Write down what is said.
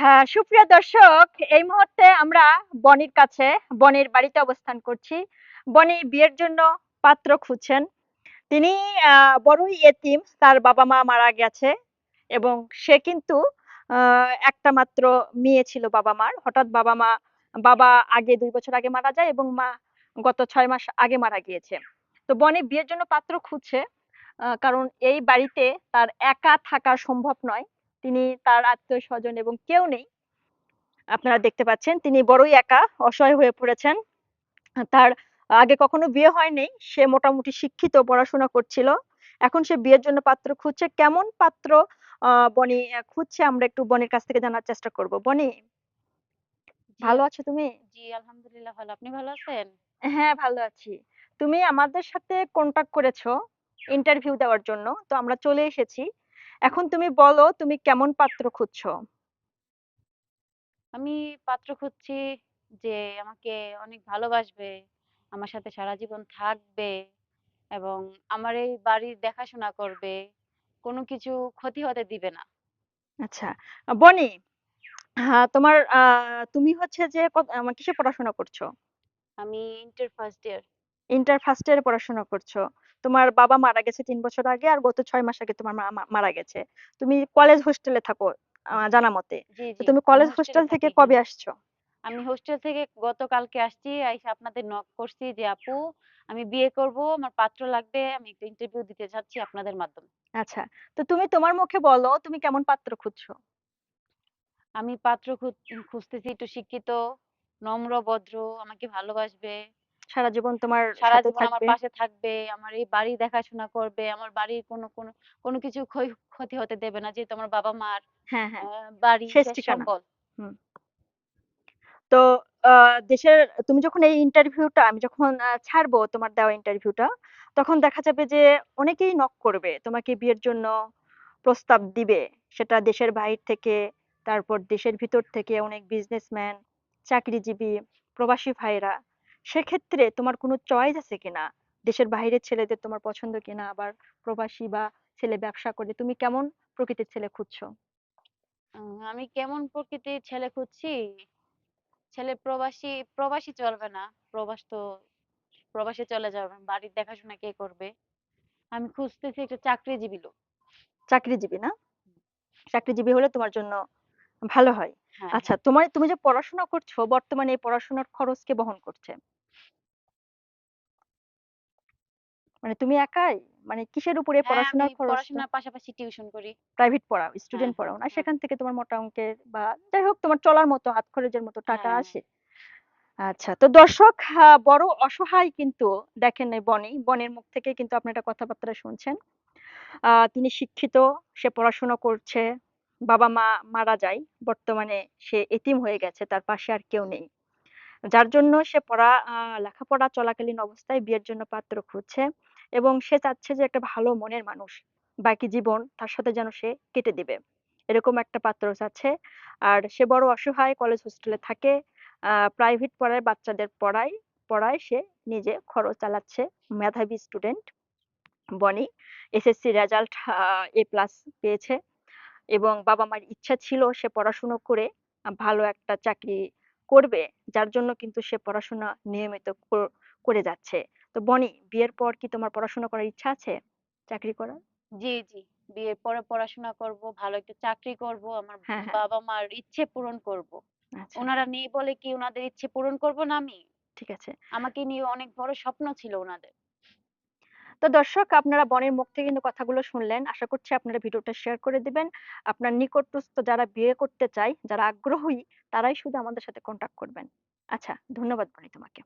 হ্যাঁ, সুপ্রিয় দর্শক এই মুহূর্তে আমরা বনির কাছে, বনির বাড়িতে অবস্থান করছি। বনি বিয়ের জন্য পাত্র খুঁজছেন। তিনি বড়ই এতিম, তার বাবা-মা মারা গেছে এবং সে কিন্তু একটা মাত্র মেয়ে ছিল বাবা-মার। হঠাৎ বাবা-মা বাবা আগে দুই বছর আগে মারা যায় এবং মা গত ছয় মাস আগে মারা গিয়েছে। তো বনি বিয়ের জন্য পাত্র খুঁজছে। কারণ এই বাড়িতে তার একা থাকা সম্ভব নয়। তিনি তার আত্মীয়স্বজন এবং কেউ নেই। আপনারা দেখতে পাচ্ছেন তিনি বড়ই একা, অসহায় হয়ে পড়েছেন। তার আগে কখনো বিয়ে হয়নি। সে মোটামুটি শিক্ষিত, পড়াশোনা করছিল। এখন সে বিয়ের জন্য পাত্র খুঁজছে। কেমন পাত্র বনি খুঁজছে আমরা একটু বনির কাছ থেকে জানার চেষ্টা করব। বনি ভালো আছো তুমি? জি আলহামদুলিল্লাহ ভালো। আপনি ভালো আছেন? হ্যাঁ, ভালো আছি। তুমি আমাদের সাথে কনট্যাক্ট করেছ ইন্টারভিউ দেওয়ার জন্য। তো আমরা চলে এসেছি। এখন তুমি বলো তুমি কেমন পাত্র খুঁজছো? আমি পাত্র খুঁজছি যে আমাকে অনেক ভালোবাসবে, আমার সাথে সারা জীবন থাকবে এবং আমার এই বাড়ির দেখাশোনা করবে। কোনো কিছু ক্ষতি হতে দিবে না। আচ্ছা। বনি হ্যাঁ, তোমার তুমি হচ্ছে যে কিসে পড়াশোনা করছ? আমি inter first year. Inter first ইয়ারে পড়াশোনা করছ। তোমার বাবা মারা গেছে ৩ বছর আগে আর গত ৬ মাস আগে তোমার মা মারা গেছে। তুমি কলেজ হোস্টেলে থাকো আ জি, জানা মতে। তুমি কলেজ হোস্টেলে হোস্টেল থেকে কবে আসছো? আমি হোস্টেল থেকে গতকালকে আসছি। আইসা আপনাদের নক করছি যে, "আপু আমি বিয়ে করব, আমার পাত্র লাগবে। আমি একটা ইন্টারভিউ দিতে চাচ্ছি আপনাদের মাধ্যমে।" আচ্ছা। তো তুমি তোমার মুখে বলো তুমি কেমন পাত্র খুঁজছো? আমি পাত্র খুঁজ খুঁজতেছি একটু শিক্ষিত, নম্র, ভদ্র, আমাকে ভালোবাসবে, সারা জীবন তোমার সারা জীবন আমার পাশে থাকবে, আমার এই বাড়ি দেখাশোনা করবে, আমার বাড়ির কোনো কোনো কোনো কিছু ক্ষয় ক্ষতি হতে দেবে না। যেহেতু আমার বাবা-মার হ্যাঁ, হ্যাঁ। বাড়ি শেষ ঠিকানা। তো দেশের তুমি যখন এই ইন্টারভিউটা আমি যখন ছাড়বো তোমার দেওয়া ইন্টারভিউটা, তখন দেখা যাবে যে অনেকেই নক করবে। তোমাকে বিয়ের জন্য প্রস্তাব দিবে। সেটা দেশের বাহির থেকে, তারপর দেশের ভিতর থেকে অনেক বিজনেসম্যান, চাকরিজীবী, প্রবাসী ভাইয়েরা। সেক্ষেত্রে তোমার কোনো চয়েস আছে কিনা? দেশের বাহিরের ছেলেদের তোমার পছন্দ কিনা? আবার প্রবাসী বা ছেলে ব্যবসা করে তুমি কেমন প্রকৃতির ছেলে খুঁজছো? আমি কেমন প্রকৃতির ছেলে খুঁজছি? ছেলে প্রবাসী, প্রবাসী চলবে না। প্রবাস তো প্রবাসে চলে যাবে। বাড়ির দেখাশোনা কে করবে? আমি খুঁজতেছি একটা চাকরিজীবী লোক। চাকরিজীবী না? চাকরিজীবী হলে তোমার জন্য ভালো হয়। হ্যাঁ, আচ্ছা। তোমার তুমি যে পড়াশোনা করছ, বর্তমানে এই পড়াশোনার খরচ কে বহন করছে? মানে তুমি একাই? মানে কিসের উপরে হ্যাঁ, আমি পড়াশোনার পাশাপাশি টিউশন করি। প্রাইভেট পড়াও, স্টুডেন্ট হ্যাঁ, পড়াও না? হ্যাঁ, সেখান থেকে তোমার মোটা অঙ্কের বা যাই হোক তোমার চলার মতো হাত খরচের মতো টাকা হ্যাঁ। আসে। আচ্ছা তো দর্শক আ বড় অসহায় কিন্তু দেখেন এই বনি, বনের মুখ থেকে কিন্তু আপনি একটা কথাবার্তা শুনছেন। আ তিনি শিক্ষিত, সে পড়াশোনা করছে, বাবা-মা মারা যায়। বর্তমানে সে এতিম হয়ে গেছে, তার পাশে আর কেউ নেই। যার জন্য সে পড়া আ লেখাপড়া চলাকালীন অবস্থায় বিয়ের জন্য পাত্র খুঁজছে এবং সে চাচ্ছে যে একটা ভালো মনের মানুষ বাকি জীবন তার সাথে যেন সে কেটে দিবে। এরকম একটা পাত্র চাচ্ছে। আর সে বড় অসহায় কলেজ হোস্টেলে থাকে। প্রাইভেট পড়ায় বাচ্চাদের পড়ায়, পড়ায় সে নিজে খরচ চালাচ্ছে। মেধাবী স্টুডেন্ট বনি। এসএসসি রেজাল্ট এ প্লাস পেয়েছে। এবং বাবা-মার ইচ্ছা ছিল সে পড়াশুনো করে ভালো একটা চাকরি করবে। যার জন্য কিন্তু সে পড়াশোনা নিয়মিত করে যাচ্ছে। তো বনি বিয়ের পর কি তোমার পড়াশোনা করার ইচ্ছা আছে? চাকরি করার? জি, জি। বিয়ের পরে পড়াশোনা করব, ভালো একটা চাকরি করব, আমার হ্যাঁ, হ্যাঁ। বাবা-মার ইচ্ছে পূরণ করব। আচ্ছা, উনারা নেই বলে কি উনাদের ইচ্ছে পূরণ করব না আমি? ঠিক আছে। আমাকে নিয়ে অনেক বড় স্বপ্ন ছিল ওনাদের তো দর্শক আপনারা বনির মুখ থেকে কিন্তু কথাগুলো শুনলেন। আশা করছি আপনারা ভিডিওটা শেয়ার করে দিবেন। আপনার নিকটস্থ যারা বিয়ে করতে চায়, যারা আগ্রহী তারাই শুধু আমাদের সাথে কনট্যাক্ট করবেন। আচ্ছা ধন্যবাদ বনি তোমাকে।